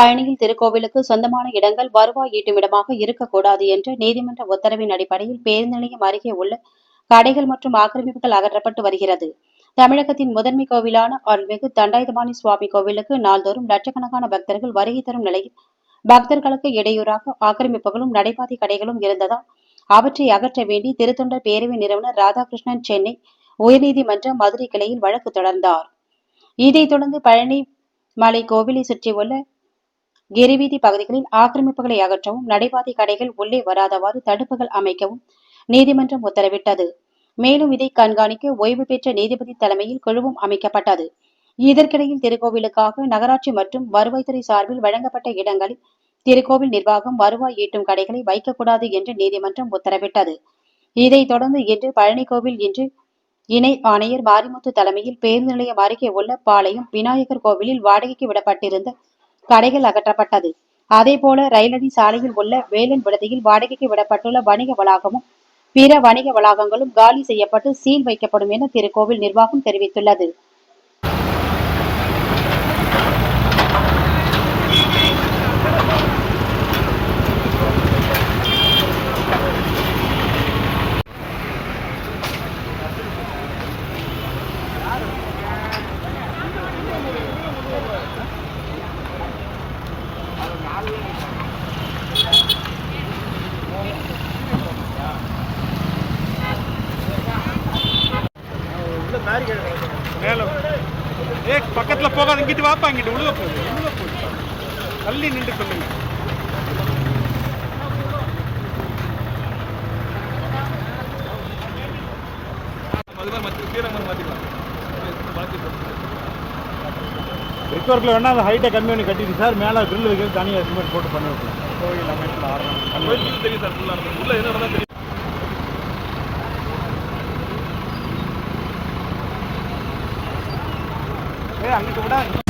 பழனியில் திருக்கோவிலுக்கு சொந்தமான இடங்கள் வருவாய் ஈட்டும் இடமாக இருக்கக்கூடாது என்ற நீதிமன்ற உத்தரவின் அடிப்படையில் பேருந்து நிலையம் அருகே உள்ள கடைகள் மற்றும் ஆக்கிரமிப்புகள் அகற்றப்பட்டு வருகிறது. தமிழகத்தின் முதன்மை கோவிலான அருள்மிகு தண்டாயுதபாணி சுவாமி கோவிலுக்கு நாள்தோறும் லட்சக்கணக்கான பக்தர்கள் வருகை தரும் நிலையில் பக்தர்களுக்கு இடையூறாக ஆக்கிரமிப்புகளும் நடைபாதை கடைகளும் இருந்ததால் அவற்றை அகற்ற வேண்டி திருத்தொண்டர் பேரவை நிறுவனர் ராதாகிருஷ்ணன் சென்னை உயர்நீதிமன்ற மதுரை கிளையில் வழக்கு தொடர்ந்தார். இதைத் தொடர்ந்து பழனி மலை கோவிலை சுற்றியுள்ள கிரிவீதி பகுதிகளில் ஆக்கிரமிப்புகளை அகற்றவும் நடைபாதை கடைகள் உள்ளே வராதவாறு தடுப்புகள் அமைக்கவும் நீதிமன்றம் உத்தரவிட்டது. மேலும் இதை கண்காணிக்க ஓய்வு பெற்ற நீதிபதி தலைமையில் குழுவும் அமைக்கப்பட்டது. இதற்கிடையில் திருக்கோவிலுக்காக நகராட்சி மற்றும் வருவாய்த்துறை சார்பில் வழங்கப்பட்ட இடங்களில் திருக்கோவில் நிர்வாகம் வருவாய் ஈட்டும் கடைகளை வைக்கக்கூடாது என்று நீதிமன்றம் உத்தரவிட்டது. இதைத் தொடர்ந்து இன்று பழனி கோவில் இன்று இணை ஆணையர் மாரிமுத்து தலைமையில் பேருந்து நிலையம் அருகே உள்ள பாளையம் விநாயகர் கோவிலில் வாடகைக்கு விடப்பட்டிருந்த கடைகள் அகற்றப்பட்டது. அதே போல ரயிலடி சாலையில் உள்ள வேலன் விடுதியில் வாடகைக்கு விடப்பட்டுள்ள வணிக வளாகமும் பிற வணிக வளாகங்களும் காலி செய்யப்பட்டு சீல் வைக்கப்படும் என திருக்கோவில் நிர்வாகம் தெரிவித்துள்ளது. மேல ஏ பக்கத்துல போகாத இங்கிட்டு வாப்பா இங்கிட்டு உழுக போகுது உழுக போகுது தள்ளி நின்று சொல்லுங்க பிரிக் ஒர்க்கில் வேணால் அந்த ஹைட்டை கம்மி பண்ணி கட்டிட்டு சார் மேலே ட்ரில் வைக்கிறது தனியாக எஸ்டிமேட் போட்டு பண்ண வைக்கலாம். கோயில் அமைப்பில் ஆரம்பம். தெரியும் சார் உள்ள என்ன தெரியும் ஏ அங்கிட்டு விடா